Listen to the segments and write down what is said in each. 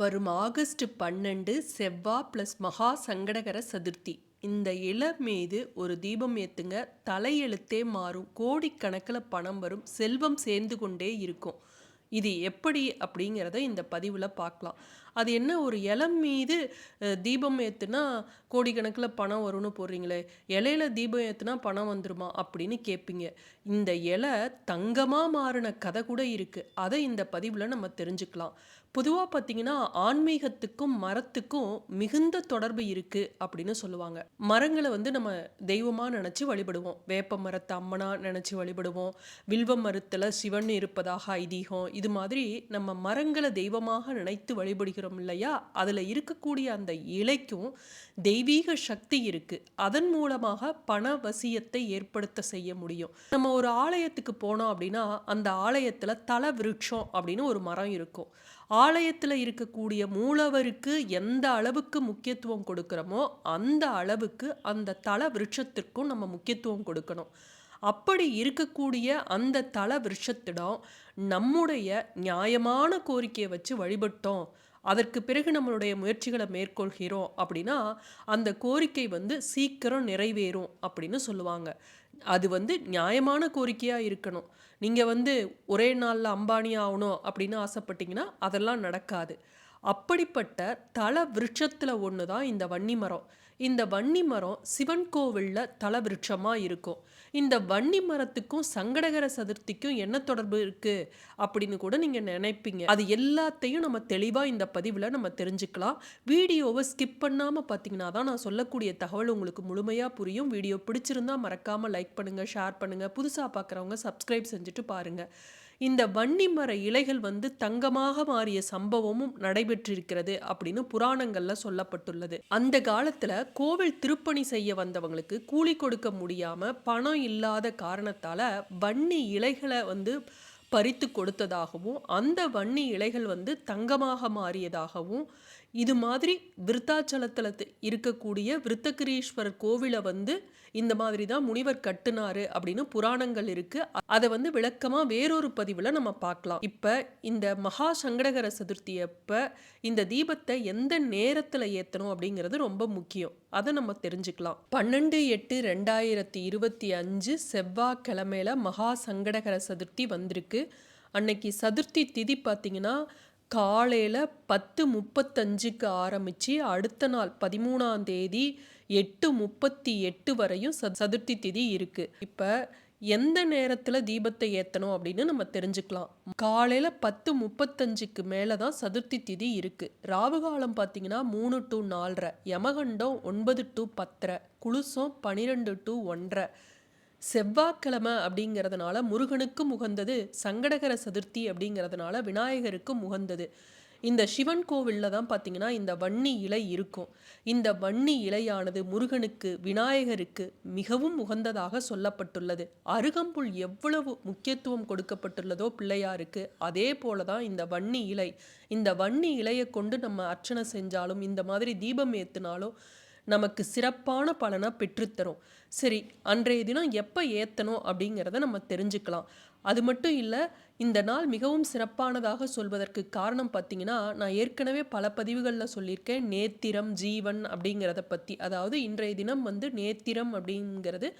வரும் ஆகஸ்ட் பன்னெண்டு செவ்வா ப்ளஸ் மகா சங்கடகர சதுர்த்தி. இந்த இல மீது ஒரு தீபம் ஏத்துங்க. தலையெழுத்தே மாறும். கோடிக்கணக்கில் பணம் வரும். செல்வம் சேர்ந்து கொண்டே இருக்கும். இது எப்படி அப்படிங்கிறத இந்த பதிவில் பார்க்கலாம். அது என்ன? ஒரு இலம் மீது தீபம் ஏற்றுனா கோடிக்கணக்கில் பணம் வரும்னு போடுறீங்களே. இலையில தீபம் ஏற்றுனா பணம் வந்துருமா அப்படின்னு கேட்பீங்க இந்த இலை தங்கமாக மாறின கதை கூட இருக்குது அதை இந்த பதிவில் நம்ம தெரிஞ்சுக்கலாம். பொதுவாக பார்த்தீங்கன்னா ஆன்மீகத்துக்கும் மரத்துக்கும் மிகுந்த தொடர்பு இருக்குது அப்படின்னு சொல்லுவாங்க. மரங்களை வந்து நம்ம தெய்வமாக நினச்சி வழிபடுவோம். வேப்ப மரத்தை அம்மனா நினச்சி வழிபடுவோம். வில்வ மரத்தில் சிவன் இருப்பதாக ஐதீகம் இது மாதிரி நம்ம மரங்களை தெய்வமாக நினைத்து வழிபடுகிறோம் இல்லையா? அதில் இருக்கக்கூடிய அந்த இலைக்கும் தெய்வீக சக்தி இருக்குது அதன் மூலமாக பண வசியத்தை ஏற்படுத்த செய்ய முடியும். நம்ம ஒரு ஆலயத்துக்கு போனோம் அப்படின்னா அந்த ஆலயத்தில் தல விருட்சம் அப்படின்னு ஒரு மரம் இருக்கும். ஆலயத்தில் இருக்கக்கூடிய மூலவருக்கு எந்த அளவுக்கு முக்கியத்துவம் கொடுக்குறோமோ அந்த அளவுக்கு அந்த தல விருட்சத்திற்கும் நம்ம முக்கியத்துவம் கொடுக்கணும். அப்படி இருக்கக்கூடிய அந்த தல விருட்சத்திடம் நம்முடைய நியாயமான கோரிக்கையை வச்சு வழிபட்டோம். அதற்கு பிறகு நம்மளுடைய முயற்சிகளை மேற்கொள்கிறோம் அப்படின்னா அந்த கோரிக்கை வந்து சீக்கிரம் நிறைவேறும் அப்படின்னு சொல்லுவாங்க. அது வந்து நியாயமான கோரிக்கையாக இருக்கணும். நீங்கள் வந்து ஒரே நாளில் அம்பானி ஆகணும் அப்படின்னு ஆசைப்பட்டீங்கன்னா அதெல்லாம் நடக்காது. அப்படிப்பட்ட தல விருட்சத்தில் ஒன்று தான் இந்த வன்னி மரம். இந்த வன்னி மரம் சிவன் கோவிலில் தல விருட்சமாக இருக்கும். இந்த வன்னி மரத்துக்கும் சங்கடகர சதுர்த்திக்கும் என்ன தொடர்பு இருக்குது அப்படின்னு கூட நீங்கள் நினைப்பீங்க. அது எல்லாத்தையும் நம்ம தெளிவாக இந்த பதிவில் நம்ம தெரிஞ்சுக்கலாம். வீடியோவை ஸ்கிப் பண்ணாமல் பார்த்தீங்கன்னா தான் நான் சொல்லக்கூடிய தகவல் உங்களுக்கு முழுமையாக புரியும். வீடியோ பிடிச்சிருந்தா மறக்காமல் லைக் பண்ணுங்கள் ஷேர் பண்ணுங்கள் புதுசாக பார்க்குறவங்க சப்ஸ்கிரைப் செஞ்சுட்டு பாருங்கள் இந்த வன்னி மர இலைகள் வந்து தங்கமாக மாறிய சம்பவமும் நடைபெற்றிருக்கிறது அப்படின்னு புராணங்கள்ல சொல்லப்பட்டுள்ளது. அந்த காலத்துல கோவில் திருப்பணி செய்ய வந்தவங்களுக்கு கூலி கொடுக்க முடியாம பணம் இல்லாத காரணத்தால வன்னி இலைகளை வந்து பறித்து கொடுத்ததாகவும் அந்த வன்னி இலைகள் வந்து தங்கமாக மாறியதாகவும் இது மாதிரி விருத்தாச்சலத்தில் இருக்கக்கூடிய விருத்தகிரீஸ்வரர் கோவிலை வந்து இந்த மாதிரி தான் முனிவர் கட்டுனாரு அப்படின்னு புராணங்கள் இருக்கு. அதை வந்து விளக்கமா வேறொரு பதிவில் நம்ம பார்க்கலாம். இப்போ இந்த மகா சங்கடகர சதுர்த்தி அப்போ இந்த தீபத்தை எந்த நேரத்தில் ஏற்றணும் அப்படிங்கிறது ரொம்ப முக்கியம். அதை நம்ம தெரிஞ்சுக்கலாம். பன்னெண்டு எட்டு ரெண்டாயிரத்தி இருபத்தி அஞ்சு செவ்வாய்க்கிழமையில மகா சங்கடகர சதுர்த்தி வந்திருக்கு. அன்னைக்கு சதுர்த்தி திதி பார்த்தீங்கன்னா காலையில் பத்து முப்பத்தஞ்சுக்கு ஆரம்பித்து அடுத்த நாள் பதிமூணாம் தேதி எட்டு முப்பத்தி எட்டு வரையும் ச சதுர்த்தி திதி இருக்குது இப்போ எந்த நேரத்தில் தீபத்தை ஏற்றணும் அப்படின்னு நம்ம தெரிஞ்சுக்கலாம். காலையில் பத்து முப்பத்தஞ்சுக்கு மேலே தான் சதுர்த்தி திதி இருக்குது ராவுகாலம் பார்த்தீங்கன்னா மூணு டு நாலரை யமகண்டம் ஒன்பது டு பத்தரை குளுசம் பன்னிரெண்டு டு ஒன்றரை செவ்வாய்க்கிழமை அப்படிங்கிறதுனால முருகனுக்கும் உகந்தது சங்கடகர சதுர்த்தி அப்படிங்கிறதுனால விநாயகருக்கும் உகந்தது. இந்த சிவன் கோவிலில் தான் பார்த்தீங்கன்னா இந்த வன்னி இலை இருக்கும். இந்த வன்னி இலையானது முருகனுக்கு விநாயகருக்கு மிகவும் உகந்ததாக சொல்லப்பட்டுள்ளது. அருகம்புல் எவ்வளவு முக்கியத்துவம் கொடுக்கப்பட்டுள்ளதோ பிள்ளையாருக்கு அதே போல தான் இந்த வன்னி இலை. இந்த வன்னி இலையை கொண்டு நம்ம அர்ச்சனை செஞ்சாலும் இந்த மாதிரி தீபம் ஏற்றினாலும் நமக்கு சிறப்பான பலனை பெற்றுத்தரும். சரி அன்றைய தினம் எப்போ ஏற்றணும் அப்படிங்கிறத நம்ம தெரிஞ்சுக்கலாம். அது மட்டும் இல்லை இந்த நாள் மிகவும் சிறப்பானதாக சொல்வதற்கு காரணம் பார்த்தீங்கன்னா நான் ஏற்கனவே பல பதிவுகளில் சொல்லியிருக்கேன் நேத்திரம் ஜீவன் அப்படிங்கிறத பற்றி அதாவது இன்றைய தினம் வந்து நேத்திரம் அப்படிங்கிறது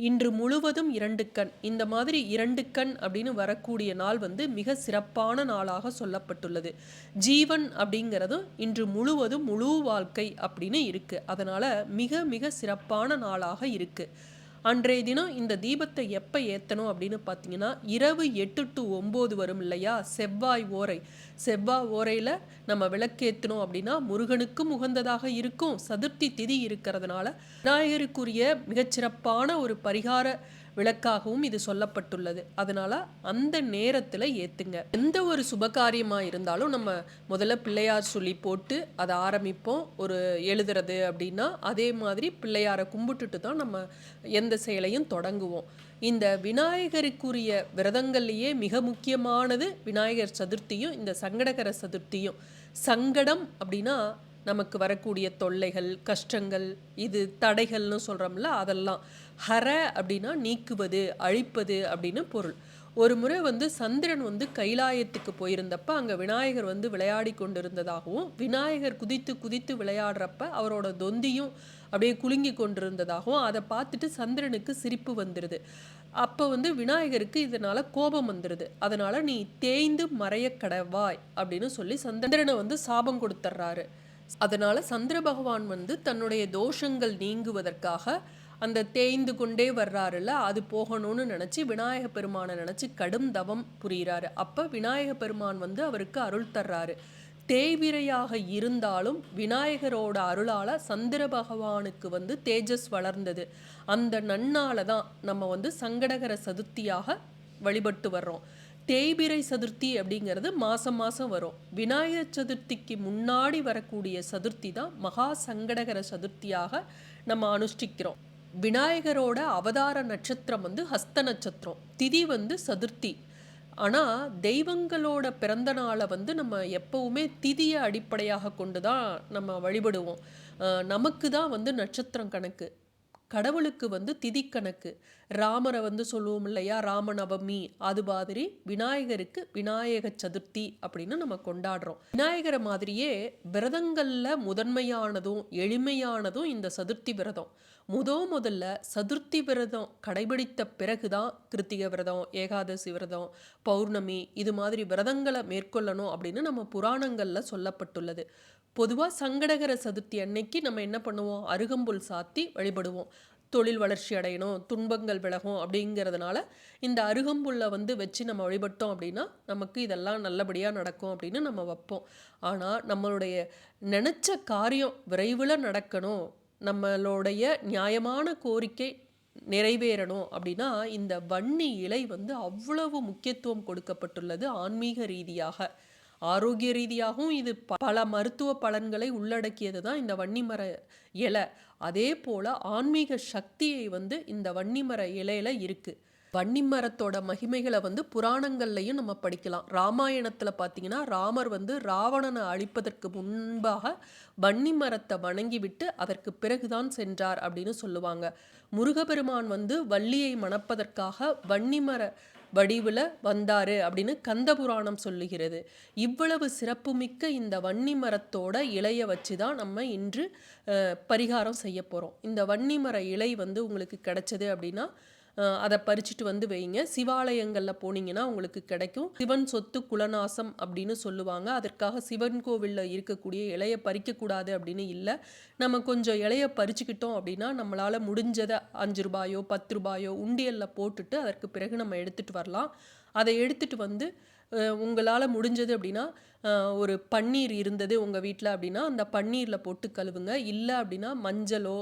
இன்று முழுவதும் இரண்டு கண். இந்த மாதிரி இரண்டு கண் அப்படின்னு வரக்கூடிய நாள் வந்து மிக சிறப்பான நாளாக சொல்லப்பட்டுள்ளது. ஜீவன் அப்படிங்கிறதும் இன்று முழுவதும் முழு வாழ்க்கை அப்படின்னு இருக்கு. அதனால மிக மிக சிறப்பான நாளாக இருக்கு. அன்றைய தினம் இந்த தீபத்தை எப்போ ஏற்றணும் அப்படின்னு பார்த்தீங்கன்னா இரவு எட்டு டு ஒம்பது வரும் இல்லையா? செவ்வாய் ஓரை. செவ்வாய் ஓரையில் நம்ம விளக்கேற்றணும் அப்படின்னா முருகனுக்கும் உகந்ததாக இருக்கும். சதுர்த்தி திதி இருக்கிறதுனால விநாயகருக்குரிய மிகச்சிறப்பான ஒரு பரிகார விளக்காகவும் இது சொல்லப்பட்டுள்ளது. அதனால அந்த நேரத்தில் ஏத்துங்க. எந்த ஒரு சுபகாரியமாக இருந்தாலும் நம்ம முதல்ல பிள்ளையார் சொல்லி போட்டு அதை ஆரம்பிப்போம். ஒரு எழுதுறது அப்படின்னா அதே மாதிரி பிள்ளையாரை கும்பிட்டுட்டு தான் நம்ம எந்த செயலையும் தொடங்குவோம். இந்த விநாயகருக்குரிய விரதங்கள்லேயே மிக முக்கியமானது விநாயகர் சதுர்த்தியும் இந்த சங்கடகர சதுர்த்தியும். சங்கடம் அப்படின்னா நமக்கு வரக்கூடிய தொல்லைகள் கஷ்டங்கள் இது தடைகள்னு சொல்கிறோம்ல அதெல்லாம். ஹர அப்படின்னா நீக்குவது அழிப்பது அப்படின்னு பொருள். ஒரு முறை வந்து சந்திரன் வந்து கைலாயத்துக்கு போயிருந்தப்ப அங்கே விநாயகர் வந்து விளையாடி கொண்டிருந்ததாகவும் விநாயகர் குதித்து குதித்து விளையாடுறப்ப அவரோட தொந்தியும் அப்படியே குலுங்கி கொண்டிருந்ததாகவும் அதை பார்த்துட்டு சந்திரனுக்கு சிரிப்பு வந்துடுது அப்போ வந்து விநாயகருக்கு இதனால் கோபம் வந்துடுது அதனால் நீ தேய்ந்து மறைய கடவாய் அப்படின்னு சொல்லி சந்திரனை வந்து சாபம் கொடுத்துட்றாரு அதனால் சந்திர பகவான் வந்து தன்னுடைய தோஷங்கள் நீங்குவதற்காக அந்த தேய்ந்து கொண்டே வர்றாருல்ல அது போகணும்னு நினச்சி விநாயக பெருமானை நினச்சி கடும் தவம் புரிகிறாரு அப்போ விநாயக பெருமான் வந்து அவருக்கு அருள் தர்றாரு. தேய்விரையாக இருந்தாலும் விநாயகரோட அருளால் சந்திர பகவானுக்கு வந்து தேஜஸ் வளர்ந்தது. அந்த நன்னால தான் நம்ம வந்து சங்கடகர சதுர்த்தியாக வழிபட்டு வர்றோம். தேய்பிரை சதுர்த்தி அப்படிங்கிறது மாதம் மாதம் வரும். விநாயகர் சதுர்த்திக்கு முன்னாடி வரக்கூடிய சதுர்த்தி தான் மகா சங்கடகர சதுர்த்தியாக நம்ம அனுஷ்டிக்கிறோம். விநாயகரோட அவதார நட்சத்திரம் வந்து ஹஸ்த நட்சத்திரம். திதி வந்து சதுர்த்தி. ஆனால் தெய்வங்களோட பிறந்த நாளை வந்து நம்ம எப்போவுமே திதியை அடிப்படையாக கொண்டு தான் நம்ம வழிபடுவோம். நமக்கு தான் வந்து நட்சத்திரம் கணக்கு. கடவுளுக்கு வந்து திதிக்கணக்கு. ராமரை வந்து சொல்லுவோம் இல்லையா? ராமநவமி. அது மாதிரி விநாயகருக்கு விநாயக சதுர்த்தி அப்படின்னு நம்ம கொண்டாடுறோம். விநாயகரை மாதிரியே விரதங்களில் முதன்மையானதும் எளிமையானதும் இந்த சதுர்த்தி விரதம். முதோ முதல்ல சதுர்த்தி விரதம் கடைபிடித்த பிறகுதான் கிருத்திக விரதம் ஏகாதசி விரதம் பௌர்ணமி இது மாதிரி விரதங்களை மேற்கொள்ளணும் அப்படின்னு நம்ம புராணங்களில் சொல்லப்பட்டுள்ளது. பொதுவாக சங்கடகர சதுர்த்தி அன்னைக்கு நம்ம என்ன பண்ணுவோம்? அருகம்புல் சாத்தி வழிபடுவோம். தொழில் வளர்ச்சி அடையணும் துன்பங்கள் விலகும் அப்படிங்கிறதுனால இந்த அருகம்புல்லை வந்து வச்சு நம்ம வழிபட்டோம் அப்படின்னா நமக்கு இதெல்லாம் நல்லபடியாக நடக்கும் அப்படின்னு நம்ம வைப்போம். ஆனால் நம்மளுடைய நினச்ச காரியம் விரைவில் நடக்கணும் நம்மளுடைய நியாயமான கோரிக்கை நிறைவேறணும் அப்படின்னா இந்த வன்னி இலை வந்து அவ்வளவு முக்கியத்துவம் கொடுக்கப்பட்டுள்ளது ஆன்மீக ரீதியாக. ஆரோக்கிய ரீதியாகவும் இது பல மருத்துவ பலன்களை உள்ளடக்கியது தான் இந்த வன்னிமர இலை. அதே போல் ஆன்மீக சக்தியை வந்து இந்த வன்னிமர இலையில இருக்குது வன்னிமரத்தோட மகிமைகளை வந்து புராணங்கள்லையும் நம்ம படிக்கலாம். ராமாயணத்தில் பார்த்தீங்கன்னா ராமர் வந்து ராவணனை அழிப்பதற்கு முன்பாக வன்னிமரத்தை வணங்கிவிட்டு அதற்கு பிறகுதான் சென்றார் அப்படின்னு சொல்லுவாங்க. முருகபெருமான் வந்து வள்ளியை மணப்பதற்காக வன்னிமர வடிவில் வந்தார் அப்படின்னு கந்த புராணம் சொல்லுகிறது. இவ்வளவு சிறப்புமிக்க இந்த வன்னி மரத்தோட இலையை வச்சு தான் நம்ம இன்று பரிகாரம் செய்ய போகிறோம் இந்த வன்னி மர இலை வந்து உங்களுக்கு கிடைச்சது அப்படின்னா அதை பறிச்சுட்டு வந்து வைங்க. சிவாலயங்களில் போனீங்கன்னா உங்களுக்கு கிடைக்கும். சிவன் சொத்து குலநாசம் அப்படின்னு சொல்லுவாங்க. அதற்காக சிவன் கோவிலில் இருக்கக்கூடிய இலையை பறிக்கக்கூடாது அப்படின்னு இல்லை. நம்ம கொஞ்சம் இலையை பறிச்சுக்கிட்டோம் அப்படின்னா நம்மளால் முடிஞ்சதை அஞ்சு ரூபாயோ பத்து ரூபாயோ உண்டியலில் போட்டுட்டு அதற்கு பிறகு நம்ம எடுத்துகிட்டு வரலாம். அதை எடுத்துகிட்டு வந்து உங்களால் முடிஞ்சது அப்படின்னா ஒரு பன்னீர் இருந்தது உங்கள் வீட்டில் அப்படின்னா அந்த பன்னீரில் போட்டு கழுவுங்க. இல்லை அப்படின்னா மஞ்சளோ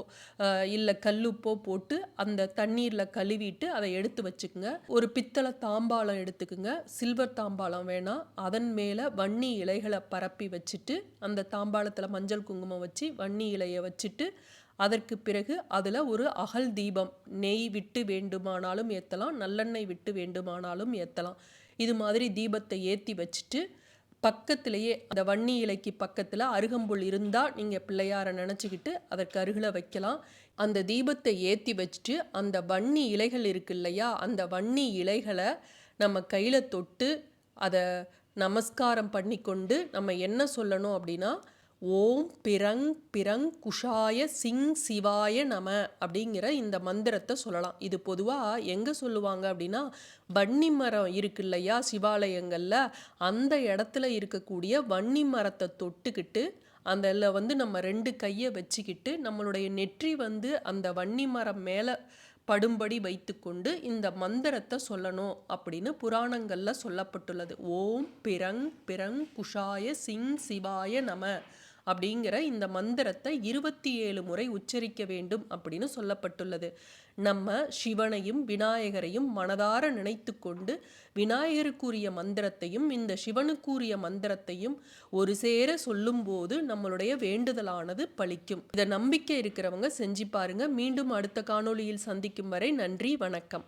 இல்லை கல்லுப்போ போட்டு அந்த தண்ணீரில் கழுவிட்டு அதை எடுத்து வச்சுக்கோங்க. ஒரு பித்தளை தாம்பாளம் எடுத்துக்குங்க. சில்வர் தாம்பாளம் வேணாம் அதன் மேலே வன்னி இலைகளை பரப்பி வச்சுட்டு அந்த தாம்பாளத்தில் மஞ்சள் குங்குமம் வச்சு வன்னி இலையை வச்சுட்டு அதற்கு பிறகு அதில் ஒரு அகல் தீபம். நெய் விட்டு வேண்டுமானாலும் ஏற்றலாம் நல்லெண்ணெய் விட்டு வேண்டுமானாலும் ஏற்றலாம் இது மாதிரி தீபத்தை ஏற்றி வச்சுட்டு பக்கத்திலேயே அந்த வன்னி இலைக்கு பக்கத்தில் அருகம்புல் இருந்தால் நீங்கள் பிள்ளையாரை நினச்சிக்கிட்டு அதற்கு அருகில் வைக்கலாம். அந்த தீபத்தை ஏற்றி வச்சுட்டு அந்த வன்னி இலைகள் இருக்கு இல்லையா அந்த வன்னி இலைகளை நம்ம கையில் தொட்டு அதை நமஸ்காரம் பண்ணி கொண்டு நம்ம என்ன சொல்லணும் அப்படின்னா ஓம் பிரங் பிரங் குஷாய சிங் சிவாய நம அப்படிங்கிற இந்த மந்திரத்தை சொல்லலாம். இது பொதுவாக எங்கே சொல்லுவாங்க அப்படின்னா வன்னி மரம் இருக்கு இல்லையா சிவாலயங்களில் அந்த இடத்துல இருக்கக்கூடிய வன்னி மரத்தை தொட்டுக்கிட்டு அதில் வந்து நம்ம ரெண்டு கையை வச்சுக்கிட்டு நம்மளுடைய நெற்றி வந்து அந்த வன்னி மரம் மேலே படும்படி வைத்துக்கொண்டு இந்த மந்திரத்தை சொல்லணும் அப்படின்னு புராணங்களில் சொல்லப்பட்டுள்ளது. ஓம் பிரங் பிரங் குஷாய சிங் சிவாய நம அப்படிங்கிற இந்த மந்திரத்தை இருபத்தி ஏழு முறை உச்சரிக்க வேண்டும் அப்படின்னு சொல்லப்பட்டுள்ளது. நம்ம சிவனையும் விநாயகரையும் மனதார நினைத்து கொண்டு விநாயகருக்குரிய மந்திரத்தையும் இந்த சிவனுக்குரிய மந்திரத்தையும் ஒரு சேர சொல்லும்போது நம்மளுடைய வேண்டுதலானது பழிக்கும் இதை நம்பிக்கை இருக்கிறவங்க செஞ்சு பாருங்க. மீண்டும் அடுத்த காணொளியில் சந்திக்கும் வரை நன்றி வணக்கம்.